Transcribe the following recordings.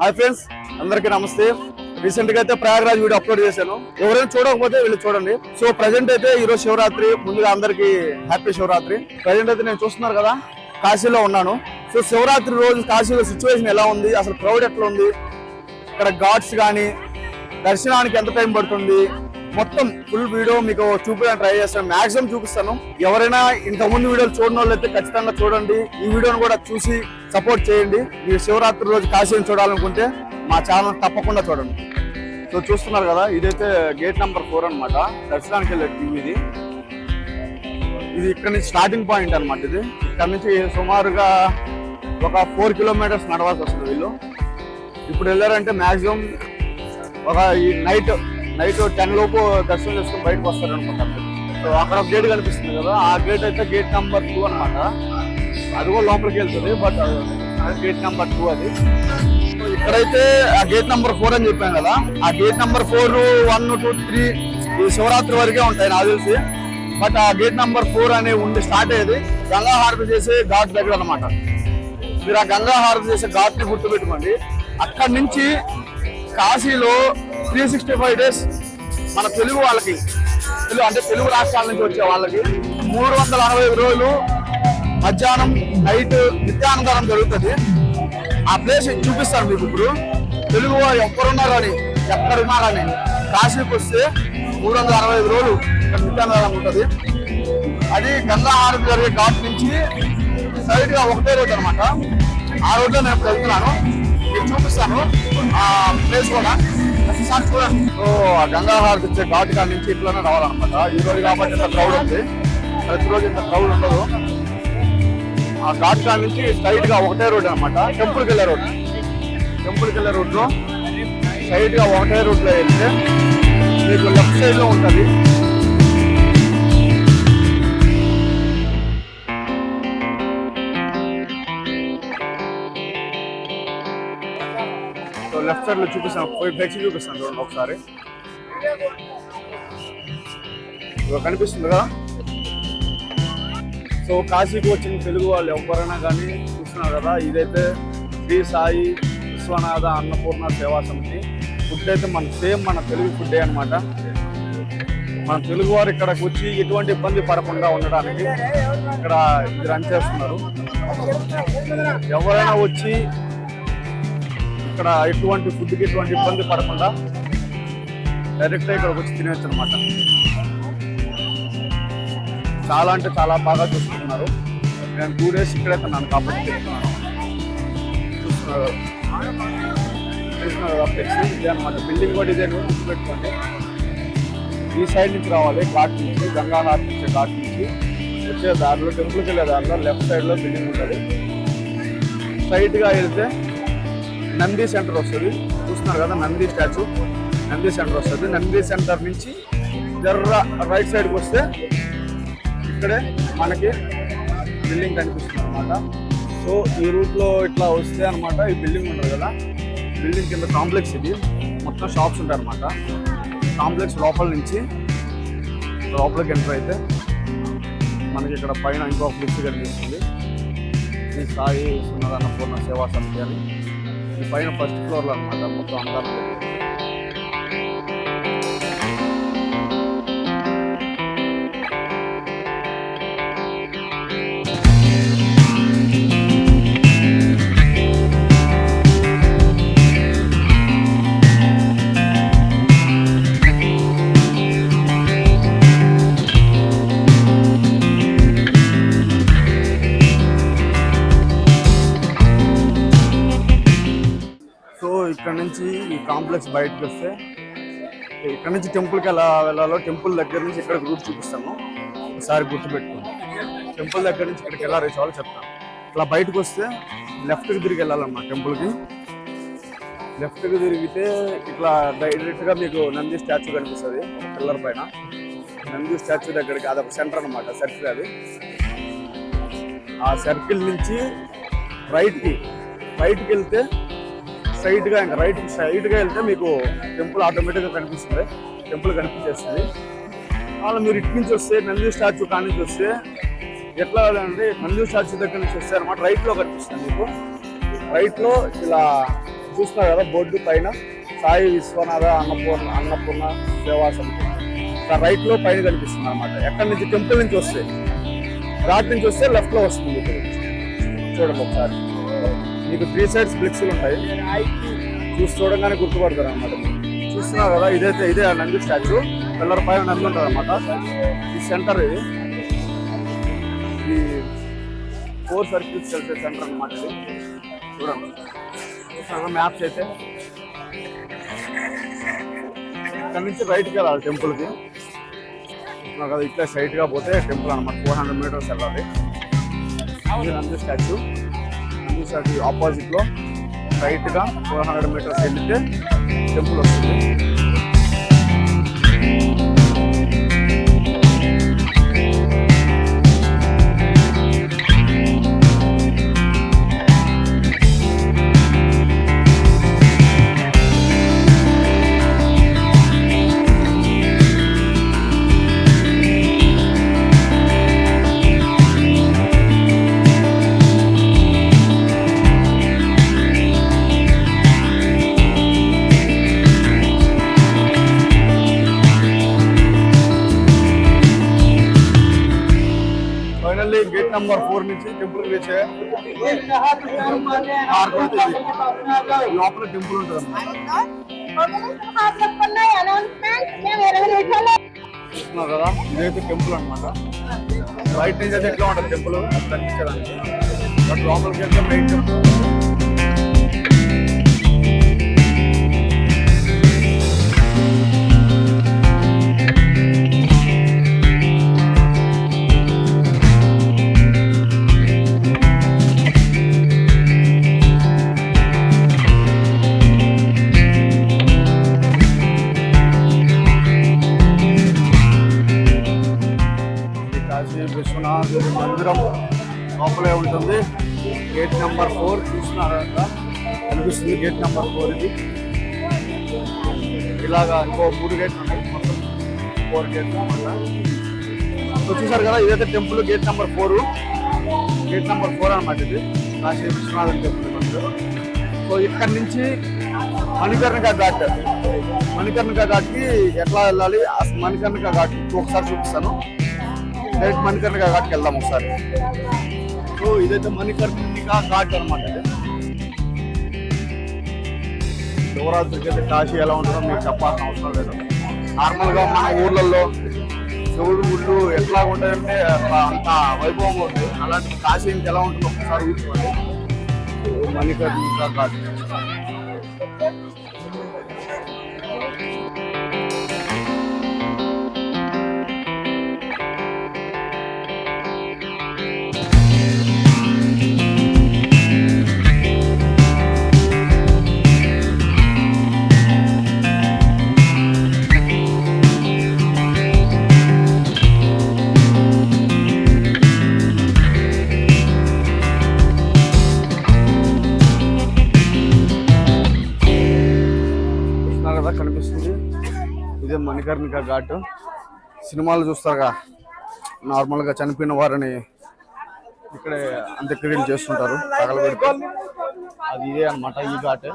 Hi friends అందరికీ నమస్తే. రీసెంట్గా అయితే ప్రయాగరాజ్ వీడియో అప్లోడ్ చేశాను. ఎవరైనా చూడకపోతే వీళ్ళు చూడండి. సో ప్రజెంట్ అయితే ఈ రోజు శివరాత్రి. ముందుగా అందరికి హ్యాపీ శివరాత్రి. ప్రజెంట్ అయితే నేను చూస్తున్నారు కదా కాశీలో ఉన్నాను. సో శివరాత్రి రోజు కాశీలో సిచ్యువేషన్ ఎలా ఉంది? అసలు క్రౌడ్ ఎట్లా ఉంది? ఇక్కడ ఘాట్స్ కానీ దర్శనానికి ఎంత టైం పడుతుంది? మొత్తం ఫుల్ వీడియో మీకు చూపించడానికి ట్రై చేస్తాను. మాక్సిమం చూపిస్తాను. ఎవరైనా ఇంతకుముందు వీడియోలు చూడని వాళ్ళు అయితే ఖచ్చితంగా చూడండి. ఈ వీడియోని కూడా చూసి సపోర్ట్ చేయండి. మీరు శివరాత్రి రోజు కాశీని చూడాలనుకుంటే మా ఛానల్ తప్పకుండా చూడండి. సో చూస్తున్నారు కదా ఇదైతే గేట్ నెంబర్ ఫోర్ అన్నమాట. దర్శనానికి వెళ్ళే క్యూ ఇది. ఇది ఇక్కడ నుంచి స్టార్టింగ్ పాయింట్ అనమాట ఇది. ఇక్కడ నుంచి సుమారుగా ఒక ఫోర్ కిలోమీటర్స్ నడవాల్సి వస్తుంది వీళ్ళు. ఇప్పుడు వెళ్ళారంటే మ్యాక్సిమం ఒక ఈ నైట్ నైట్ టెన్ లోపు దర్శనం చేసుకుని బయటకు వస్తారు అనుకుంటాను సో అక్కడ ఒక గేట్ కనిపిస్తుంది కదా ఆ గేట్ అయితే గేట్ నెంబర్ టూ అనమాట అది కూడా లోపలికి వెళ్తుంది బట్ గేట్ నెంబర్ టూ అది. ఇక్కడైతే ఆ గేట్ నెంబర్ ఫోర్ అని చెప్పాను కదా ఆ gate number four one two three ఈ శివరాత్రి వరకే ఉంటాయి నాకు తెలిసి. బట్ ఆ గేట్ నెంబర్ ఫోర్ అనే ఉండి స్టార్ట్ అయ్యేది గంగా హారతి చేసే ఘాట్ దగ్గర అన్నమాట. మీరు ఆ గంగా హారతి చేసే ఘాట్ని గుర్తు గుర్తుపెట్టుకోండి. అక్కడి నుంచి కాశీలో త్రీ సిక్స్టీ ఫైవ్ డేస్ మన తెలుగు వాళ్ళకి తెలుగు అంటే తెలుగు రాష్ట్రాల నుంచి వచ్చే వాళ్ళకి మూడు వందల అరవై రోజులు మధ్యాహ్నం నైట్ నిత్యానందనం జరుగుతుంది. ఆ ప్లేస్ చూపిస్తాను మీకు ఇప్పుడు. తెలుగు వారు ఎక్కడున్నా కానీ ఎక్కడున్నా కానీ కాశీకి వస్తే మూడు వందల అరవై ఐదు రోజులు నిత్యానందనం ఉంటుంది. అది గంగా జరిగే ఘాట్ నుంచి సైడ్గా ఒకటే రోడ్ అనమాట ఆ రోడ్ నేను వెళ్తున్నాను. మీకు చూపిస్తాను ఆ ప్లేస్ కూడా. సో ఆ వచ్చే ఘాట్ కాడ నుంచి ఇట్లానే రావాలన్నమాట. ఈ రోజు కాబట్టి ఇంత క్రౌడ్ ఉంది. ప్రతిరోజు ఇంత క్రౌడ్ ఉండదు. ఆ ఘాట్ కాడ నుంచి స్ట్రైట్గా ఒకటే రోడ్ అనమాట టెంపుల్కి వెళ్ళే రోడ్ టెంపుల్కి వెళ్ళే రోడ్లో స్ట్రైట్గా ఒకటే రోడ్లో వెళ్తే మీకు లెఫ్ట్ సైడ్లో ఉంటుంది. లెఫ్ట్ సైడ్లో చూపిస్తాను పోయి ఫ్లెక్సీ చూపిస్తాను చూడండి ఒకసారి. కనిపిస్తుంది కదా? సో కాశీకి వచ్చిన తెలుగు వాళ్ళు ఎవరైనా కానీ చూస్తున్నారు కదా ఇదైతే శ్రీ సాయి విశ్వనాథ అన్నపూర్ణ సేవా సమితి. ఫుడ్ అయితే మన సేమ్ మన తెలుగు ఫుడ్ అన్నమాట. మన తెలుగు వారు ఇక్కడికి వచ్చి ఎటువంటి ఇబ్బంది పడకుండా ఉండడానికి ఇక్కడ రన్ చేస్తున్నారు. ఎవరైనా వచ్చి ఇక్కడ ఎటువంటి ఫుడ్కి ఎటువంటి ఇబ్బంది పడకుండా డైరెక్ట్గా ఇక్కడికి వచ్చి తినవచ్చు అనమాట చాలా అంటే చాలా బాగా చూసుకుంటున్నారు. నేను టూ డేస్ ఇక్కడే తిన్నాను కాబట్టి చెప్తున్నాను చూస్తున్నారు. చూస్తున్నారు ఫ్లెక్సీ ఇదే అనమాట బిల్డింగ్ కూడా ఇదే గుర్తుపెట్టుకోండి ఈ సైడ్ నుంచి రావాలి ఘాట్ నుంచి గంగాహాట్ నుంచి ఘాట్ నుంచి. వచ్చే దారిలో టెంపుల్కి వెళ్ళే దారిలో లెఫ్ట్ సైడ్లో బిల్డింగ్ ఉంటుంది. స్ట్రైట్గా వెళ్తే నంది సెంటర్ వస్తుంది. చూస్తున్నారు కదా నంది స్టాచ్యూ. నంది సెంటర్ వస్తుంది. నంది సెంటర్ నుంచి జర్ర రైట్ సైడ్కి వస్తే ఇక్కడే మనకి బిల్డింగ్ కనిపిస్తుంది అనమాట సో ఈ రూట్లో ఇట్లా వస్తే అనమాట ఈ బిల్డింగ్ ఉంటుంది కదా. బిల్డింగ్ కింద కాంప్లెక్స్ ఇది. మొత్తం షాప్స్ ఉంటాయి అనమాట కాంప్లెక్స్ లోపల నుంచి లోపలికి ఎంటర్ అయితే మనకి ఇక్కడ పైన ఇంకో ఫ్లిక్స్ కనిపిస్తుంది. ఈ సాయి సున్నదాన పూర్ణ సేవా సమితి అని. ఈ పైన ఫస్ట్ ఫ్లోర్లో అనమాట మొత్తం సో ఇక్కడ నుంచి ఈ కాంప్లెక్స్ బయటకు వస్తే ఇక్కడ నుంచి టెంపుల్కి ఎలా వెళ్ళాలో టెంపుల్ దగ్గర నుంచి ఇక్కడ రూట్ చూపిస్తాను. ఒకసారి గుర్తుపెట్టుకోండి టెంపుల్ దగ్గర నుంచి ఇక్కడికి ఎలా రీచ్ అవ్వాలో చెప్తాను. ఇట్లా బయటకు వస్తే లెఫ్ట్కి తిరిగి వెళ్ళాలన్నమాట టెంపుల్కి. లెఫ్ట్కి తిరిగితే ఇట్లా డైరెక్ట్గా మీకు నంది స్టాచ్యూ కనిపిస్తుంది పిల్లర్ పైన. నంది స్టాచ్యూ దగ్గరికి అదొక సెంటర్ అనమాట సర్కిల్ అది. ఆ సర్కిల్ నుంచి రైట్కి రైట్కి వెళ్తే స్ట్రైట్గా ఇంకా రైట్ స్ట్రైట్గా వెళ్తే మీకు టెంపుల్ ఆటోమేటిక్గా కనిపిస్తుంది. టెంపుల్ కనిపించేస్తుంది. అలా మీరు ఇటు నుంచి వస్తే నంది స్టాచ్యూ కాడి నుంచి వస్తే ఎట్లా అంటే నంది స్టాచ్యూ దగ్గర నుంచి వస్తే అనమాట రైట్లో కనిపిస్తుంది మీకు. రైట్లో ఇలా చూస్తున్నారు కదా బోర్డు పైన సాయి విశ్వనాథ అన్నపూర్ణ అన్నపూర్ణ సేవా సమితి. రైట్లో పైన కనిపిస్తుంది అనమాట ఎక్కడి నుంచి? టెంపుల్ నుంచి వస్తే. ఘాట్ నుంచి వస్తే లెఫ్ట్లో వస్తుంది చూడండి ఒకసారి. మీకు త్రీ సైడ్స్ ఫ్లెక్స్లు ఉంటాయి. చూసి చూడగానే గుర్తుపడతారు అనమాట చూస్తున్నారు కదా ఇదైతే ఇదే నంది స్టాచ్యూ పిల్లల పైన నంది ఉంటుంది అనమాట ఈ సెంటర్ ఇది. ఈ ఫోర్ సర్కిల్స్ కలిసే సెంటర్ అనమాట ఇది. చూడండి. మ్యాప్స్ అయితే ఇక్కడ నుంచి రైట్కి వెళ్ళాలి టెంపుల్కి చూస్తున్నారు కదా ఇట్లా స్ట్రైట్గా పోతే టెంపుల్ అనమాట ఫోర్ హండ్రెడ్ మీటర్స్ వెళ్ళాలి. నంది స్టాచ్యూ నంది స్టాచ్యూ ఆపోజిట్లో. రైట్గా ఫోర్ హండ్రెడ్ మీటర్స్ వెళ్తే టెంపుల్ వస్తుంది. నంబర్ ఫోర్ నుంచి టెంపుల్ రీచ్ లోపల టెంపుల్ ఉంటుంది కదా ఇదైతే టెంపుల్ అన్నమాట బయట నుంచి అయితే ఎట్లా ఉంటుంది టెంపుల్ కనిపించడానికి బట్ లోపలికి వెళ్తే మెయిన్ టెంపుల్ కాశీ విశ్వనాథ మందిరం లోపలే ఉంటుంది. గేట్ నెంబర్ ఫోర్ చూస్తున్నారు కనిపిస్తుంది గేట్ నెంబర్ ఫోర్ ఇది. ఇలాగా ఇంకో మూడు గేట్లు ఉన్నాయి. మొత్తం ఫోర్ గేట్లు అనమాట సో చూసారు కదా ఇదైతే temple gate number four. Gate number four అనమాట ఇది. కాశీ విశ్వనాథన్ టెంపుల్ సో ఇక్కడ నుంచి మణికర్ణిక ఘాట్. మణికర్ణిక ఘాట్కి ఎట్లా వెళ్ళాలి? మణికర్ణిక ఘాట్ ఒకసారి చూపిస్తాను. డైరెక్ట్ మణికర్ణిక ఘాట్కి వెళ్దాం ఒకసారి. సో ఇదైతే మణికర్ణిక ఘాట్ అనమాట శివరాత్రికి అయితే కాశీ ఎలా ఉంటుందో మీకు చెప్పాల్సిన అవసరం లేదు. నార్మల్గా మన ఊర్లలో శివుడు గుళ్ళు ఎట్లా ఉంటాయంటే అంత వైభవంగా ఉంటుంది అలాంటి కాశీ ఇంకా ఎలా ఉంటుందో ఒకసారి ఊహించుకోండి. మణికర్ణిక ఘాట్. మణికర్ణిక ఘాట్. సినిమాలు చూస్తారుగా. నార్మల్గా చనిపోయిన వారిని ఇక్కడే అంత్యక్రియలు చేస్తుంటారు. తగలబెడితే. అది ఇదే అన్నమాట ఈ ఘాట్.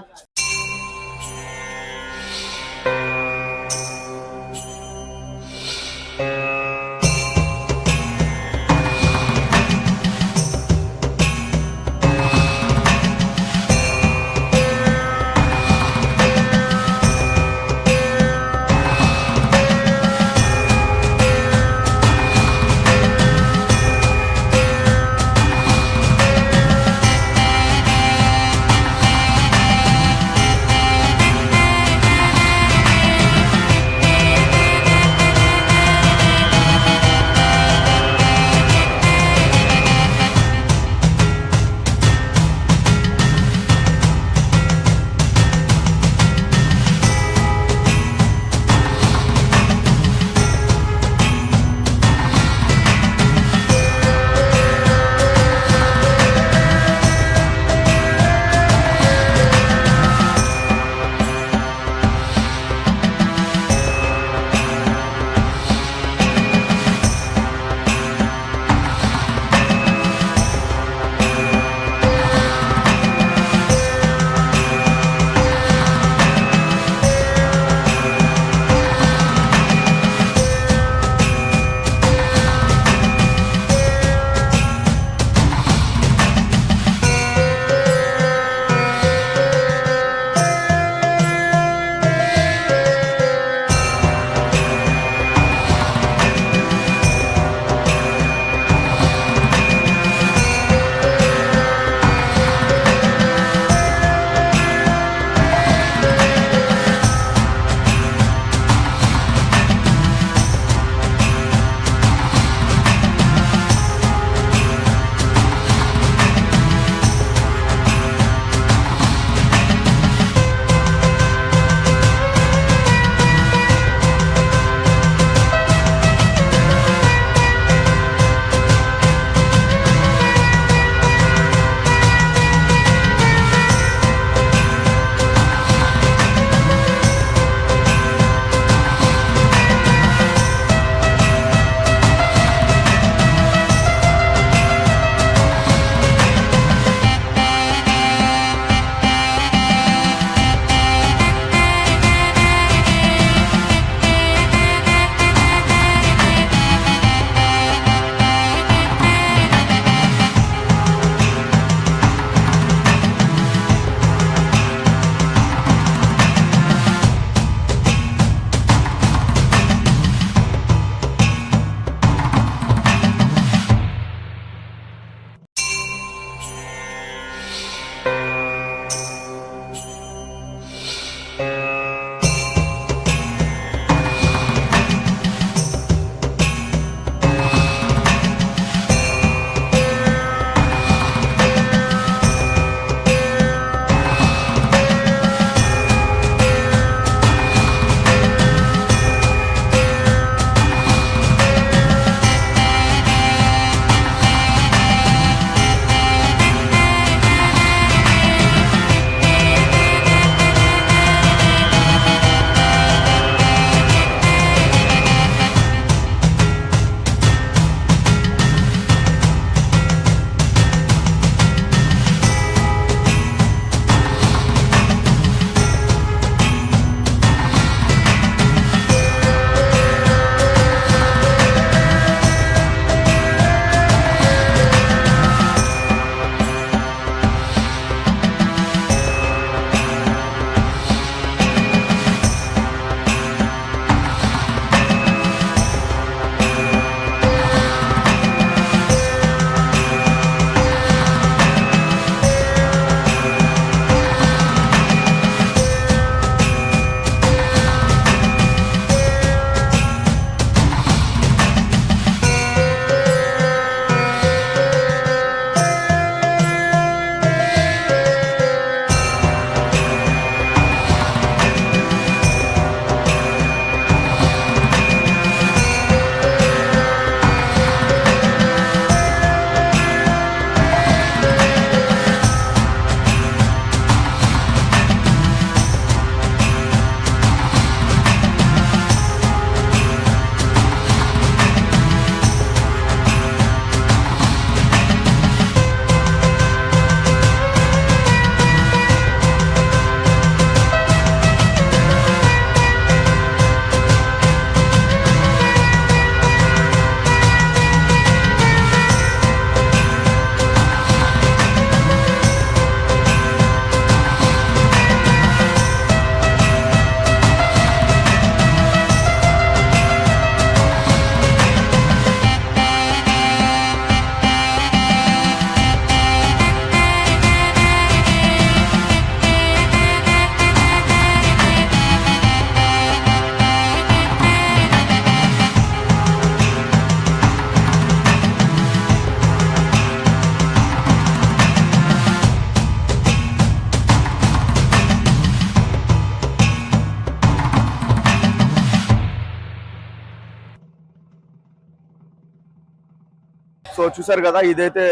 చూసారు కదా ఇదైతే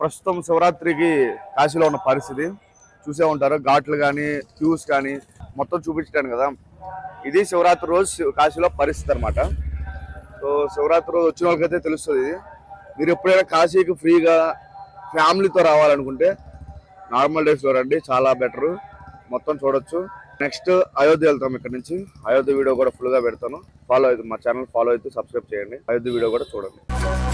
ప్రస్తుతం శివరాత్రికి కాశీలో ఉన్న పరిస్థితి. చూసే ఉంటారు ఘాట్లు కానీ క్యూస్ కానీ మొత్తం చూపించాను కదా. ఇది శివరాత్రి రోజు శివ- కాశీలో పరిస్థితి అనమాట సో శివరాత్రి రోజు వచ్చిన వాళ్ళకైతే తెలుస్తుంది ఇది. మీరు ఎప్పుడైనా కాశీకి ఫ్రీగా ఫ్యామిలీతో రావాలనుకుంటే నార్మల్ డేస్లో రండి చాలా బెటర్. మొత్తం చూడొచ్చు. నెక్స్ట్ అయోధ్య వెళ్తాం ఇక్కడ నుంచి. అయోధ్య వీడియో కూడా ఫుల్గా పెడతాను. ఫాలో అవుతుంది మా ఛానల్ ఫాలో అయితే సబ్స్క్రైబ్ చేయండి. అయోధ్య వీడియో కూడా చూడండి.